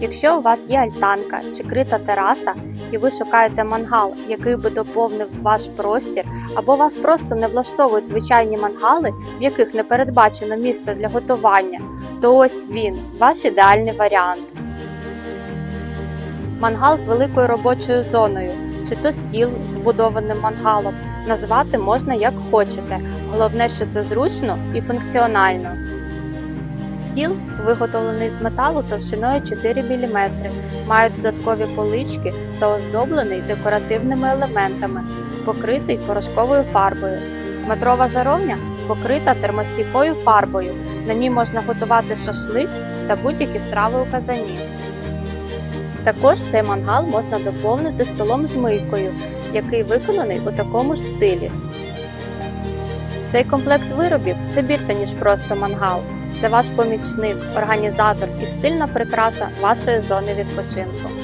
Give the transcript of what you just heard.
Якщо у вас є альтанка чи крита тераса, і ви шукаєте мангал, який би доповнив ваш простір, або вас просто не влаштовують звичайні мангали, в яких не передбачено місце для готування, то ось він, ваш ідеальний варіант. Мангал з великою робочою зоною, чи то стіл з вбудованим мангалом. Назвати можна як хочете. Головне, що це зручно і функціонально. Стіл виготовлений з металу товщиною 4 мм, має додаткові полички та оздоблений декоративними елементами, покритий порошковою фарбою. Метрова жаровня покрита термостійкою фарбою. На ній можна готувати шашлик та будь-які страви у казані. Також цей мангал можна доповнити столом з мийкою, який виконаний у такому ж стилі. Цей комплект виробів це більше, ніж просто мангал. Це ваш помічник, організатор і стильна прикраса вашої зони відпочинку.